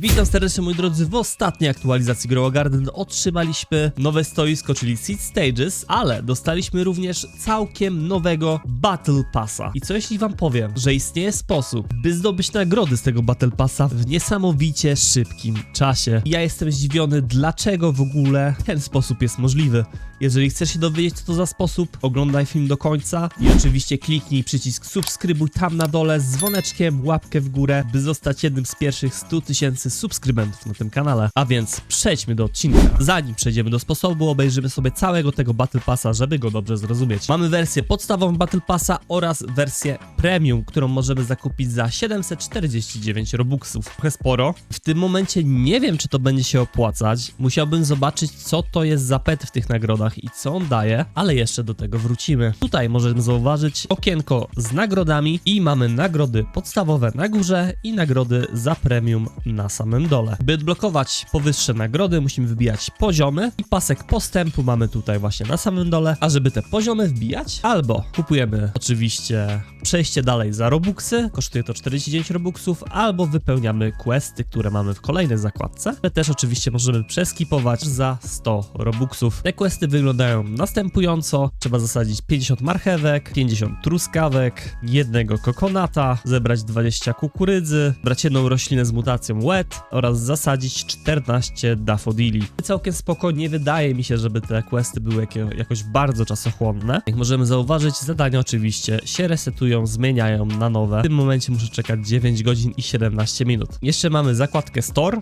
Witam serdecznie moi drodzy w ostatniej aktualizacji Grow Garden otrzymaliśmy nowe stoisko, czyli Seed Stages, ale dostaliśmy również całkiem nowego Battle Passa. I co jeśli wam powiem, że istnieje sposób, by zdobyć nagrody z tego Battle Passa w niesamowicie szybkim czasie. I ja jestem zdziwiony, dlaczego w ogóle ten sposób jest możliwy. Jeżeli chcesz się dowiedzieć co to za sposób, oglądaj film do końca i oczywiście kliknij przycisk subskrybuj tam na dole z dzwoneczkiem, łapkę w górę, by zostać jednym z pierwszych 100 tysięcy subskrybentów na tym kanale. A więc przejdźmy do odcinka. Zanim przejdziemy do sposobu, obejrzymy sobie całego tego Battle Passa, żeby go dobrze zrozumieć. Mamy wersję podstawową Battle Passa oraz wersję premium, którą możemy zakupić za 749 robuxów. Trochę sporo. W tym momencie nie wiem, czy to będzie się opłacać. Musiałbym zobaczyć, co to jest za pet w tych nagrodach i co on daje, ale jeszcze do tego wrócimy. Tutaj możemy zauważyć okienko z nagrodami i mamy nagrody podstawowe na górze i nagrody za premium na samym dole. By odblokować powyższe nagrody, musimy wybijać poziomy i pasek postępu mamy tutaj właśnie na samym dole, a żeby te poziomy wbijać, albo kupujemy oczywiście przejście dalej za robuxy, kosztuje to 49 robuxów, albo wypełniamy questy, które mamy w kolejnej zakładce, które też oczywiście możemy przeskipować za 100 robuxów. Te questy wyglądają następująco. Trzeba zasadzić 50 marchewek, 50 truskawek, jednego kokonata, zebrać 20 kukurydzy, brać jedną roślinę z mutacją wet oraz zasadzić 14 dafodili. Całkiem spoko, nie wydaje mi się, żeby te questy były jakoś bardzo czasochłonne. Jak możemy zauważyć, zadania oczywiście się resetują, zmieniają na nowe. W tym momencie muszę czekać 9 godzin i 17 minut. Jeszcze mamy zakładkę Store,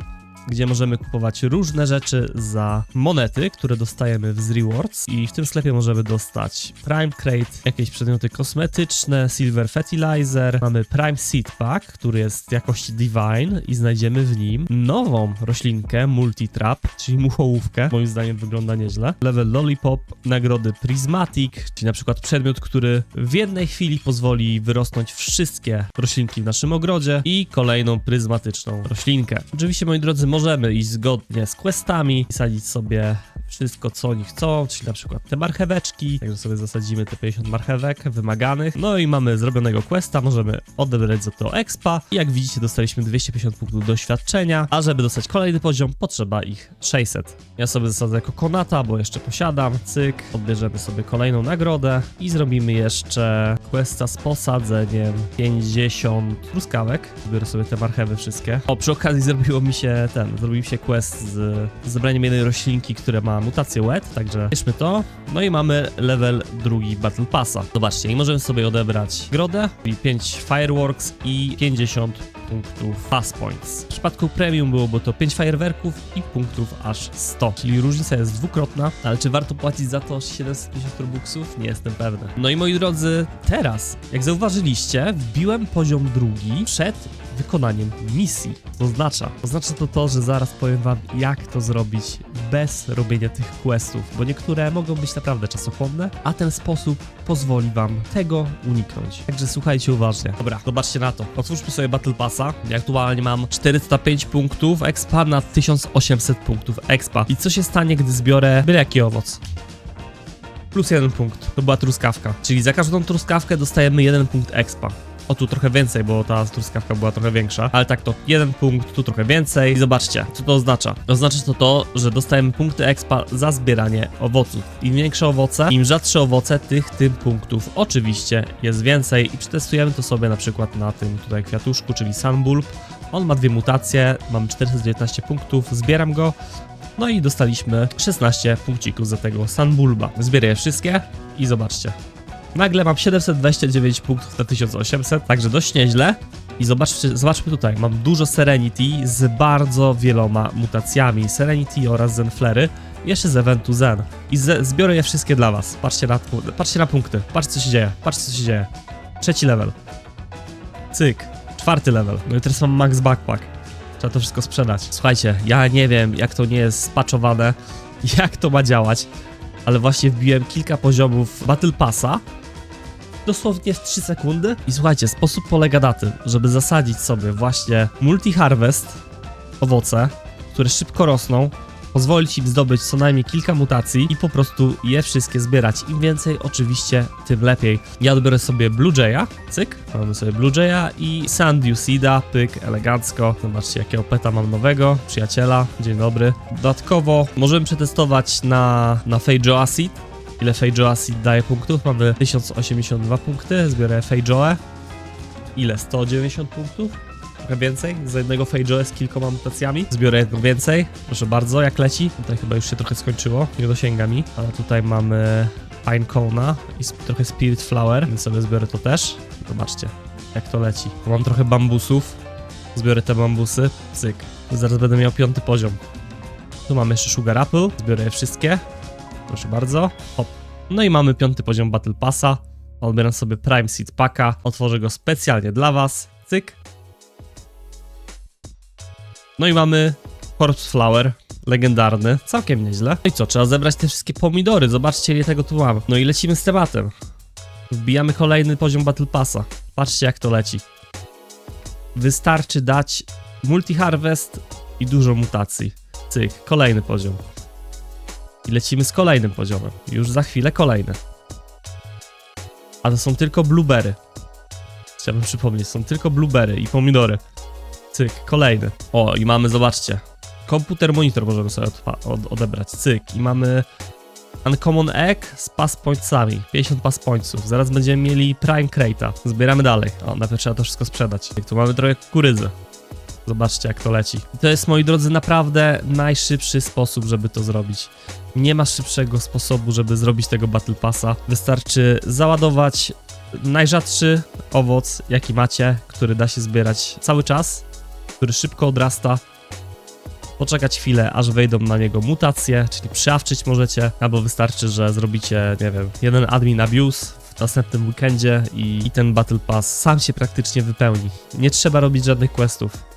gdzie możemy kupować różne rzeczy za monety, które dostajemy z rewards. I w tym sklepie możemy dostać Prime Crate, jakieś przedmioty kosmetyczne, Silver Fertilizer, mamy Prime Seed Pack, który jest jakości Divine i znajdziemy w nim nową roślinkę Multitrap, czyli muchołówkę, moim zdaniem wygląda nieźle, Level Lollipop, nagrody Prismatic, czyli na przykład przedmiot, który w jednej chwili pozwoli wyrosnąć wszystkie roślinki w naszym ogrodzie i kolejną pryzmatyczną roślinkę. Oczywiście moi drodzy, możemy iść zgodnie z questami i sadzić sobie wszystko, co oni chcą, czyli na przykład te marcheweczki, także sobie zasadzimy te 50 marchewek wymaganych. No i mamy zrobionego questa, możemy odebrać za to expa i jak widzicie dostaliśmy 250 punktów doświadczenia, a żeby dostać kolejny poziom potrzeba ich 600. Ja sobie zasadzę kokonata, bo jeszcze posiadam, cyk, odbierzemy sobie kolejną nagrodę i zrobimy jeszcze questa z posadzeniem 50 truskawek. Zbiorę sobie te marchewy wszystkie. O, przy okazji zrobiło mi się ten, zrobił się quest z, zebraniem jednej roślinki, która ma mutację wet, także bierzmy to. No i mamy level drugi Battle Passa. Zobaczcie, i możemy sobie odebrać grodę, czyli 5 fireworks i 50 punktów pass points. W przypadku premium byłoby to 5 fajerwerków i punktów aż 100, czyli różnica jest dwukrotna, ale czy warto płacić za to 750 robuxów? Nie jestem pewny. No i moi drodzy, teraz, jak zauważyliście, wbiłem poziom drugi przed wykonaniem misji. Oznacza? Oznacza to to, że zaraz powiem wam, jak to zrobić bez robienia tych questów, bo niektóre mogą być naprawdę czasochłonne, a ten sposób pozwoli wam tego uniknąć. Także słuchajcie uważnie. Dobra, zobaczcie na to. Otwórzmy sobie Battle Passa. Ja aktualnie mam 405 punktów expa na 1800 punktów expa. I co się stanie, gdy zbiorę byle jaki owoc? Plus jeden punkt. To była truskawka. Czyli za każdą truskawkę dostajemy jeden punkt expa. O, tu trochę więcej, bo ta truskawka była trochę większa. Ale tak to, jeden punkt, tu trochę więcej. I zobaczcie, co to oznacza. Oznacza to to, że dostajemy punkty expa za zbieranie owoców. Im większe owoce, im rzadsze owoce, tych tym punktów oczywiście jest więcej. I przetestujemy to sobie na przykład na tym tutaj kwiatuszku, czyli Sunbulb. On ma dwie mutacje, mam 419 punktów, zbieram go. No i dostaliśmy 16 punkcików za tego Sunbulba. Zbierę je wszystkie i zobaczcie. Nagle mam 729 punktów na 1800, także dość nieźle. I zobaczcie, zobaczmy tutaj, mam dużo Serenity z bardzo wieloma mutacjami. Serenity oraz Zenflery, jeszcze z eventu Zen. I zbiorę je wszystkie dla was. Patrzcie na, patrzcie na punkty, patrzcie co się dzieje, patrzcie co się dzieje. Trzeci level. Cyk. Czwarty level. No i teraz mam max backpack. Trzeba to wszystko sprzedać. Słuchajcie, ja nie wiem jak to nie jest spaczowane, jak to ma działać, ale właśnie wbiłem kilka poziomów Battle Passa, dosłownie w 3 sekundy. I słuchajcie, sposób polega na tym, żeby zasadzić sobie właśnie multi-harvest, owoce, które szybko rosną, pozwolić im zdobyć co najmniej kilka mutacji i po prostu je wszystkie zbierać. Im więcej oczywiście, tym lepiej. Ja odbiorę sobie Blue Jaya, cyk, mamy sobie Blue Jaya i Sandew Seeda, pyk, elegancko. Zobaczcie jakiego peta mam nowego, przyjaciela, dzień dobry. Dodatkowo możemy przetestować na, na Feijoa Acid, ile Feijoa Acid daje punktów. Mamy 1082 punkty, zbiorę Feijoa. Ile? 190 punktów? Trochę więcej, za jednego Feijoa z kilkoma mutacjami. Zbiorę jedną więcej, proszę bardzo, jak leci. Tutaj chyba już się trochę skończyło, nie dosięga mi. Ale tutaj mamy Pine Cone'a i trochę Spirit Flower, więc sobie zbiorę to też. Zobaczcie, jak to leci. Mam trochę bambusów, zbiorę te bambusy, cyk. Zaraz będę miał piąty poziom. Tu mamy jeszcze Sugar Apple, zbiorę je wszystkie. Proszę bardzo, hop. No i mamy piąty poziom Battle Passa. Odbieram sobie Prime Seed Packa, otworzę go specjalnie dla was, cyk. No i mamy Corpse Flower, legendarny, całkiem nieźle. No i co, trzeba zebrać te wszystkie pomidory, zobaczcie ile tego tu mam. No i lecimy z tematem. Wbijamy kolejny poziom Battle Passa. Patrzcie jak to leci. Wystarczy dać multi-harvest i dużo mutacji. Cyk, kolejny poziom. I lecimy z kolejnym poziomem. Już za chwilę kolejny. A to są tylko blueberry. Chciałbym przypomnieć, są tylko blueberry i pomidory. Cyk, kolejny. O, i mamy, zobaczcie. Komputer monitor możemy sobie od odebrać. Cyk. I mamy Uncommon Egg z pass pointsami. 50 pass pointsów. Zaraz będziemy mieli Prime Crate'a. Zbieramy dalej. O, najpierw trzeba to wszystko sprzedać. Tu mamy trochę kukurydzy. Zobaczcie, jak to leci. To jest, moi drodzy, naprawdę najszybszy sposób, żeby to zrobić. Nie ma szybszego sposobu, żeby zrobić tego Battle Passa. Wystarczy załadować najrzadszy owoc, jaki macie, który da się zbierać cały czas, który szybko odrasta. Poczekać chwilę, aż wejdą na niego mutacje, czyli przyawczyć możecie, albo wystarczy, że zrobicie, nie wiem, jeden admin abuse w następnym weekendzie i, i ten Battle Pass sam się praktycznie wypełni. Nie trzeba robić żadnych questów.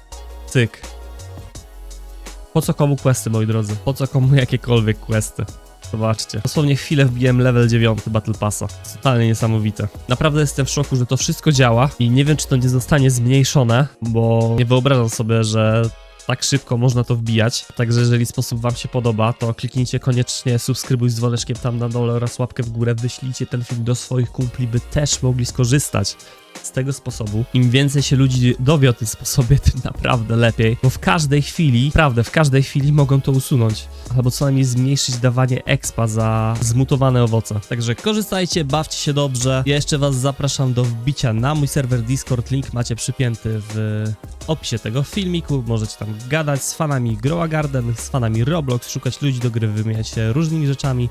Po co komu questy, moi drodzy? Po co komu jakiekolwiek questy? Zobaczcie. Dosłownie chwilę wbiłem level 9 Battle Passa. Totalnie niesamowite. Naprawdę jestem w szoku, że to wszystko działa i nie wiem, czy to nie zostanie zmniejszone, bo nie wyobrażam sobie, że tak szybko można to wbijać. Także jeżeli sposób wam się podoba, to kliknijcie koniecznie subskrybuj z dzwoneczkiem tam na dole oraz łapkę w górę. Wyślijcie ten film do swoich kumpli, by też mogli skorzystać z tego sposobu. Im więcej się ludzi dowie o tym sposobie, tym naprawdę lepiej, bo w każdej chwili, naprawdę, w każdej chwili mogą to usunąć, albo co najmniej zmniejszyć dawanie expa za zmutowane owoce. Także korzystajcie, bawcie się dobrze. Ja jeszcze was zapraszam do wbicia na mój serwer Discord, link macie przypięty w opisie tego filmiku. Możecie tam gadać z fanami Growa Garden, z fanami Roblox, szukać ludzi do gry, wymieniać się różnymi rzeczami.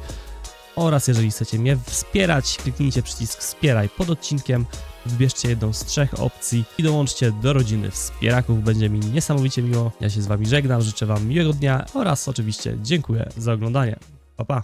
Oraz jeżeli chcecie mnie wspierać, kliknijcie przycisk wspieraj pod odcinkiem, wybierzcie jedną z trzech opcji i dołączcie do rodziny wspieraków. Będzie mi niesamowicie miło. Ja się z wami żegnam, życzę wam miłego dnia oraz oczywiście dziękuję za oglądanie. Pa pa!